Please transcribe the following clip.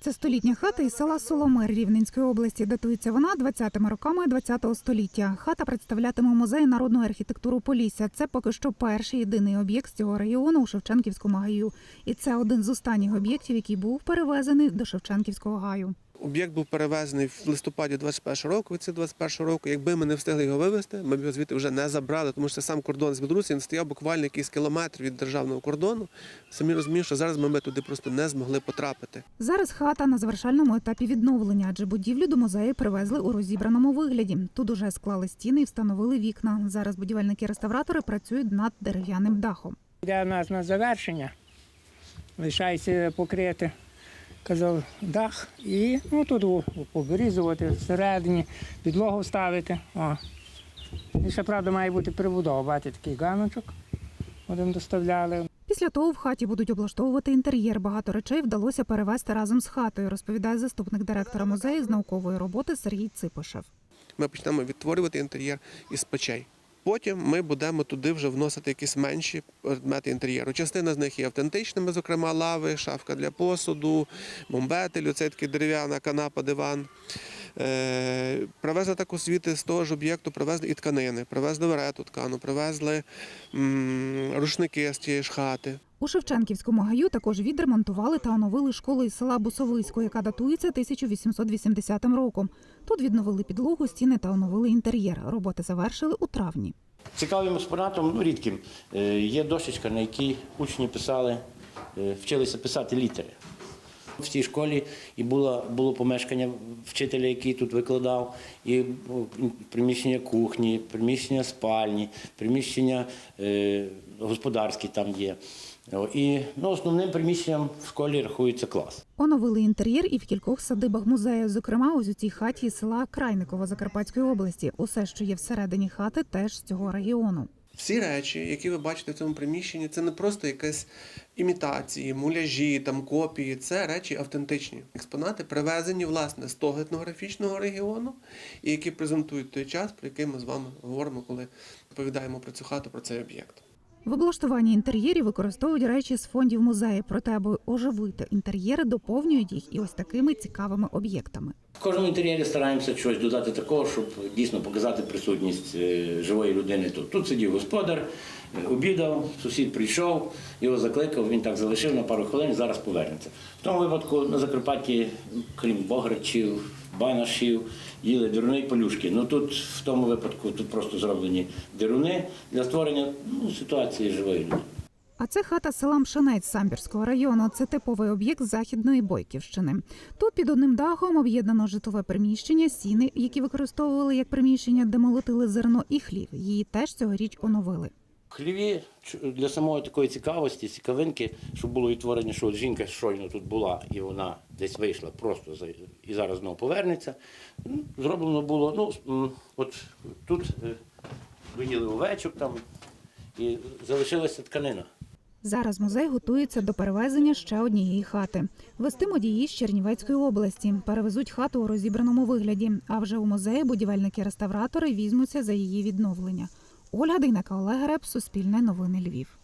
Це столітня хата із села Соломир Рівненської області. Датується вона 20-ми роками 20-го століття. Хата представлятиме музей народної архітектури Полісся. Це поки що перший єдиний об'єкт з цього регіону у Шевченківському гаю. І це один з останніх об'єктів, який був перевезений до Шевченківського гаю. Об'єкт був перевезений в листопаді 21 року. Від 21 року. Якби ми не встигли його вивезти, ми б його звідти вже не забрали, тому що це сам кордон з Білорусі він стояв буквально якийсь кілометр від державного кордону. Самі розуміють, що зараз ми, ми туди просто не змогли потрапити. Зараз хата на завершальному етапі відновлення, адже будівлю до музею привезли у розібраному вигляді. Тут уже склали стіни і встановили вікна. Зараз будівельники-реставратори працюють над дерев'яним дахом. Йде у нас на завершення. Лишається покрити, казав, дах і ну, тут о, поберізувати всередині, підлогу ставити. О. І ще, правда, має бути прибудова. Бачите, такий ганочок. Один доставляли. Після того в хаті будуть облаштовувати інтер'єр. Багато речей вдалося перевезти разом з хатою, розповідає заступник директора музею з наукової роботи Сергій Ципишев. Ми почнемо відтворювати інтер'єр із печей. Потім ми будемо туди вже вносити якісь менші предмети інтер'єру. Частина з них є автентичними, зокрема лави, шафка для посуду, бомбетель, оцей такий дерев'яна канапа, диван. Е, привезли так освіти з того ж об'єкту, привезли і тканини, привезли верету ткану, привезли рушники з тієї ж хати. У Шевченківському гаю також відремонтували та оновили школу із села Бусовисько, яка датується 1880 роком. Тут відновили підлогу, стіни та оновили інтер'єр. Роботи завершили у травні. Цікавим експонатом, ну рідким, е, є дошечка, на якій учні писали, е, вчилися писати літери. В цій школі і було, було помешкання вчителя, який тут викладав, і ну, приміщення кухні, приміщення спальні, приміщення е, господарські там є. І ну, основним приміщенням в школі рахується клас. Оновили інтер'єр і в кількох садибах музею. Зокрема, ось у цій хаті села Крайникова Закарпатської області. Усе, що є всередині хати, теж з цього регіону. Всі речі, які ви бачите в цьому приміщенні, це не просто якась імітації, муляжі, там копії. Це речі автентичні. Експонати привезені власне з того етнографічного регіону, і які презентують той час, про який ми з вами говоримо, коли розповідаємо про цю хату, про цей об'єкт. В облаштуванні інтер'єрів використовують речі з фондів музею. Проте, аби оживити інтер'єри, доповнюють їх і ось такими цікавими об'єктами. В кожному інтер'єрі стараємося щось додати такого, щоб дійсно показати присутність е, живої людини тут. Тут сидів господар, е, обідав, сусід прийшов, його закликав, він так залишив на пару хвилин, зараз повернеться. В тому випадку на Закарпатті, крім бограчів, банашів, їли деруни і полюшки. Ну тут в тому випадку тут просто зроблені деруни для створення ну, ситуації живої. А це хата села Мшанець Самбірського району. Це типовий об'єкт західної Бойківщини. Тут під одним дахом об'єднано житлове приміщення, сіни, які використовували як приміщення, де молотили зерно, і хлів. Її теж цьогоріч оновили. Хліві для самої такої цікавості, цікавинки, щоб було відтворення, що жінка щойно тут була і вона десь вийшла просто і зараз знову повернеться. Ну, Зроблено було, ну, от тут е, овечок там і залишилася тканина. Зараз музей готується до перевезення ще однієї хати. Вестимуть її з Чернівецької області. Перевезуть хату у розібраному вигляді. А вже у музеї будівельники-реставратори візьмуться за її відновлення. Ольга Дейнека, Олег Реп, Суспільне новини Львів.